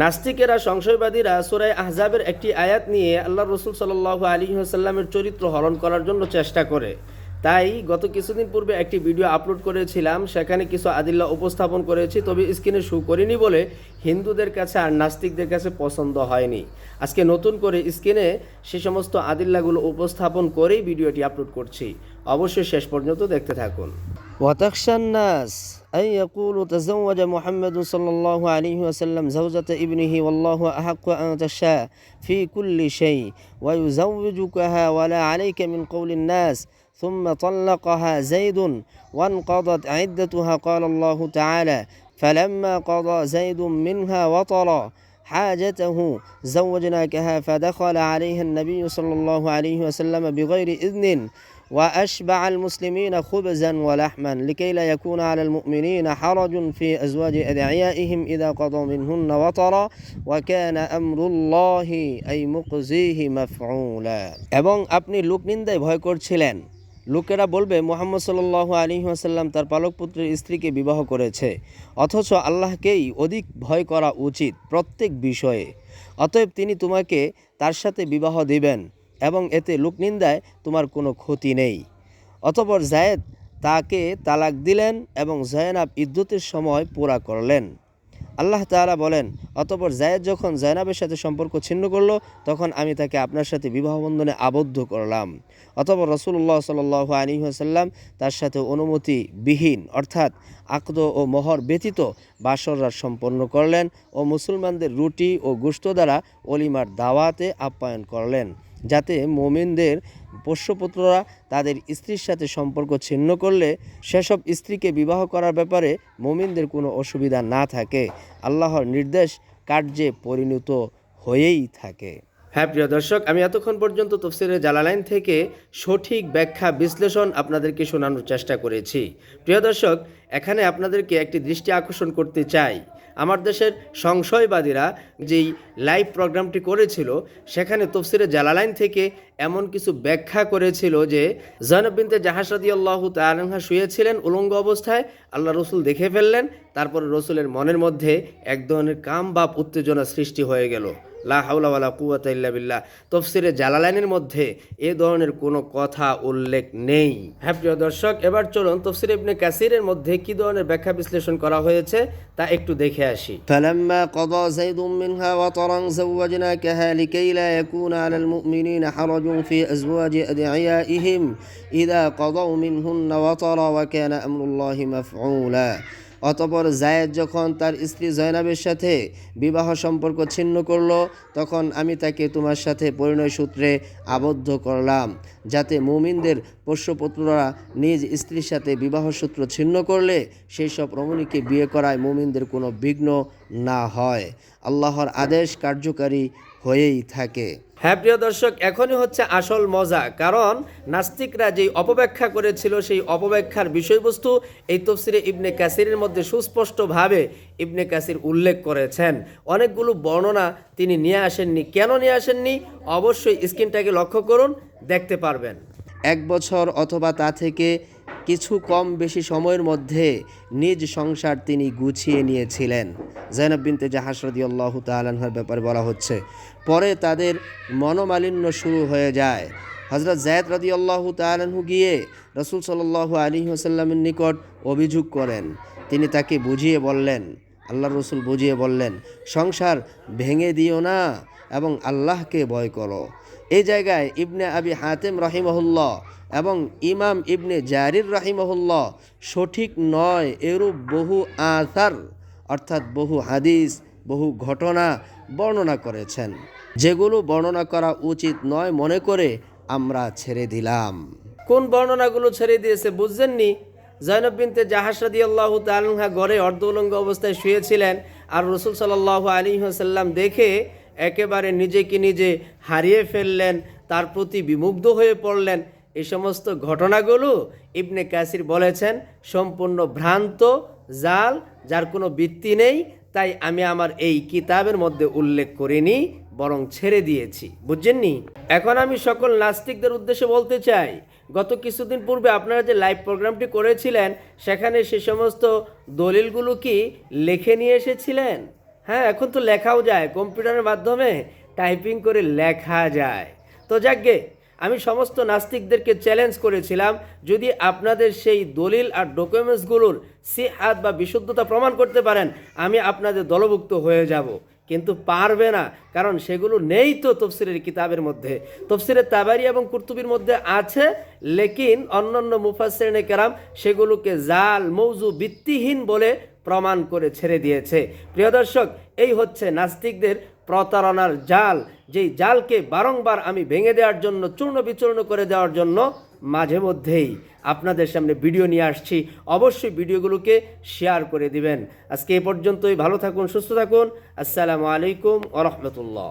নাস্তিকেরা, সংশয়বাদীরা সুরায় আহজাবের একটি আয়াত নিয়ে আল্লাহ রসুল সাল্লাহ আলী সাল্লামের চরিত্র হরণ করার জন্য চেষ্টা করে। তাই গত কিছুদিন পূর্বে একটি ভিডিও আপলোড করেছিলাম, সেখানে কিছু আদিল্লা উপস্থাপন করেছি, তবে স্ক্রিনে শু করিনি বলে হিন্দুদের কাছে আর নাস্তিকদের কাছে পছন্দ হয়নি। আজকে নতুন করে স্ক্রিনে সে সমস্ত আদিল্লাগুলো উপস্থাপন করেই ভিডিওটি আপলোড করছি। অবশ্যই শেষ পর্যন্ত দেখতে থাকুন। وتخشى الناس أن يقولوا تزوج محمد صلى الله عليه وسلم زوجة ابنه والله أحق أن تشاء في كل شيء ويزوجكها ولا عليك من قول الناس ثم طلقها زيد وانقضت عدتها قال الله تعالى فلما قضى زيد منها وطرا حاجته زوجناكها فدخل عليها النبي صلى الله عليه وسلم بغير إذن وأشبع المسلمين خبزا ولحما لكي لا يكون على المؤمنين حرج في أزواج أدعيائهم إذا قضوا منهن وطرا وكان أمر الله أي مقزيه مفعولا এবং আপনি লোক নিন্দায় ভয় করছিলেন লোকেরা বলবে মোহাম্মদ সাল্লাহ আলী আসাল্লাম তার পালক পুত্রের স্ত্রীকে বিবাহ করেছে অথচ আল্লাহকেই অধিক ভয় করা উচিত প্রত্যেক বিষয়ে অতএব তিনি তোমাকে তার সাথে বিবাহ দিবেন এবং এতে লোকনিন্দায় তোমার কোনো ক্ষতি নেই। অতপর জায়েদ তাকে তালাক দিলেন এবং জয়নাব ইদ্যুতের সময় পুরা করলেন। আল্লাহ তাআলা বলেন, অতপর জায়েদ যখন জয়নাবের সাথে সম্পর্ক ছিন্ন করল, তখন আমি তাকে আপনার সাথে বিবাহ বন্ধনে আবদ্ধ করলাম। অতপর রসুল্লাহ সাল আলী আসাল্লাম তার সাথে অনুমতি বিহীন অর্থাৎ আকদ ও মোহর ব্যতীত বাসররা সম্পন্ন করলেন ও মুসলমানদের রুটি ও গুস্ত দ্বারা অলিমার দাওয়াতে আপ্যায়ন করলেন। যাতে মোমিনদের পোষ্যপুত্ররা তাদের স্ত্রীর সাথে সম্পর্ক ছিন্ন করলে সেসব স্ত্রীকে বিবাহ করার ব্যাপারে মোমিনদের কোনো অসুবিধা না থাকে। আল্লাহর নির্দেশ কার্যে পরিণত হয়েই থাকে। হ্যাঁ প্রিয় দর্শক, আমি এতক্ষণ পর্যন্ত তফসিরে জালালাইন থেকে সঠিক ব্যাখ্যা বিশ্লেষণ আপনাদেরকে শোনানোর চেষ্টা করেছি। প্রিয় দর্শক এখানে আপনাদেরকে একটি দৃষ্টি আকর্ষণ করতে চাই। আমার দেশের সংশয়বাদীরা যেই লাইভ প্রোগ্রামটি করেছিল, সেখানে তফসিরে জালালাইন থেকে এমন কিছু ব্যাখ্যা করেছিল যে, জয়নব বিনতে জাহাসাদি আল্লাহ তালহা শুয়েছিলেন উলঙ্গ অবস্থায়, আল্লাহ রসুল দেখে ফেললেন, তারপর রসুলের মনের মধ্যে এক ধরনের কাম বাপ উত্তেজনা সৃষ্টি হয়ে গেল। লা হাওলা ওয়ালা কুয়াতা ইল্লা বিল্লাহ তফসিরে জালালাইনের মধ্যে এ ধরনের কোনো কথা উল্লেখ নেই হ্যাঁ প্রিয় দর্শক এবার চলুন তফসির ইবনে কাসিরের মধ্যে কি ধরনের ব্যাখ্যা বিশ্লেষণ করা হয়েছে তা একটু দেখে আসি فلما قضى زيد منها وطرا زوجناكها لكي لا يكون على المؤمنين حرج في أزواج أدعيائهم إذا قضوا منهن وطرا وكان أمر الله مفعولا অতপর জায়েদ যখন তার স্ত্রী জয়নাবের সাথে বিবাহ সম্পর্ক ছিন্ন করল, তখন আমি তাকে তোমার সাথে পরিণয় সূত্রে আবদ্ধ করলাম, যাতে মুমিনদের পোষ্যপুত্ররা নিজ স্ত্রীর সাথে বিবাহ সূত্র ছিন্ন করলে সেই সব রমণীকে বিয়ে করায় মুমিনদের কোনো বিঘ্ন না হয়। আল্লাহর আদেশ কার্যকারী হয়েই থাকে। হ্যাঁ প্রিয় দর্শক, এখনই হচ্ছে আসল মজা, কারণ নাস্তিকরা যেই অপব্যাখ্যা করেছিল, সেই অপব্যাখ্যার বিষয়বস্তু এই তফসিরে ইবনে কাসিরের মধ্যে সুস্পষ্টভাবে ইবনে কাসির উল্লেখ করেছেন। অনেকগুলো বর্ণনা তিনি নিয়ে আসেননি। কেন নিয়ে আসেননি? অবশ্যই স্ক্রিনটাকে লক্ষ্য করুন, দেখতে পারবেন। এক বছর অথবা তা থেকে কিছু কম বেশি সময়ের মধ্যে নিজ সংসার তিনি গুছিয়ে নিয়েছিলেন। জৈনব বিনতে জাহাস আল্লাহ তালানহার ব্যাপারে বলা হচ্ছে, পরে তাদের মনোমালিন্য শুরু হয়ে যায়। হজরত জায়দ রদি আল্লাহ তালানহু গিয়ে রসুল সাল্লাল্লাহু আলী আসাল্লামের নিকট অভিযোগ করেন। তিনি তাকে বুঝিয়ে বললেন আল্লাহ রসুল বুঝিয়ে বললেন, সংসার ভেঙে দিও না এবং আল্লাহকে ভয় করো। এই জায়গায় ইবনে আবি হাতেম রহিমহুল্লাহ এবং ইমাম ইবনে জারির রাহিমহুল্লাহ সঠিক নয়, এরূপ বহু আথার অর্থাৎ বহু হাদিস, বহু ঘটনা বর্ণনা করেছেন। যেগুলো বর্ণনা করা উচিত নয় মনে করে আমরা ছেড়ে দিলাম। কোন বর্ণনাগুলো ছেড়ে দিয়েছে বুঝছেননি? জৈনব বিনতে জাহাসাদি আল্লাহ তালহা গড়ে অর্ধ উলঙ্গ অবস্থায় শুয়েছিলেন আর রসুল সাল্লাহ আলী সাল্লাম দেখে একেবারে নিজেকে নিজে হারিয়ে ফেললেন, তার প্রতি বিমুগ্ধ হয়ে পড়লেন। এই সমস্ত ঘটনাগুলো ইবনে কাসির বলেছেন, সম্পূর্ণ ভ্রান্ত, জাল, যার কোনো ভিত্তি নেই, তাই আমি আমার এই কিতাবের মধ্যে উল্লেখ করিনি, বরং ছেড়ে দিয়েছি। বুঝছেননি? এখন আমি সকল নাস্তিকদের উদ্দেশ্যে বলতে চাই গত কিছুদিন পূর্বে আপনারা যে লাইভ প্রোগ্রামটি করেছিলেন, সেখানে সে সমস্ত দলিলগুলো কি লেখে নিয়ে এসেছিলেন? হ্যাঁ এখন তো লেখাও যায়। কম্পিউটারের মাধ্যমে টাইপিং করে লেখা যায়। তো যাকগে, আমি সমস্ত নাস্তিকদেরকে চ্যালেঞ্জ করেছিলাম, যদি আপনাদের সেই দলিল আর ডকুমেন্টসগুলোর সিহাত বা বিশুদ্ধতা প্রমাণ করতে পারেন, আমি আপনাদের দলভুক্ত হয়ে যাব। কিন্তু পারবে না, কারণ সেগুলো নেই তো তফসিরের কিতাবের মধ্যে। তফসিরের তাবারি এবং কুর্তুবির মধ্যে আছে, লেকিন অন্যান্য মুফাসেরনে কেরাম সেগুলোকে জাল, মৌজু, ভিত্তিহীন বলে প্রমাণ করে ছেড়ে দিয়েছে। প্রিয় দর্শক, এই হচ্ছে নাস্তিকদের প্রতারণার জাল। যেই জালকে বারংবার আমি ভেঙে দেওয়ার জন্য, চূর্ণ বিচূর্ণ করে দেওয়ার জন্য মাঝে মধ্যেই আপনাদের সামনে ভিডিও নিয়ে আসছি। অবশ্যই ভিডিওগুলোকে শেয়ার করে দিবেন। আজকে এ পর্যন্তই, ভালো থাকুন, সুস্থ থাকুন। আসসালামু আলাইকুম আ রহমতুল্লাহ।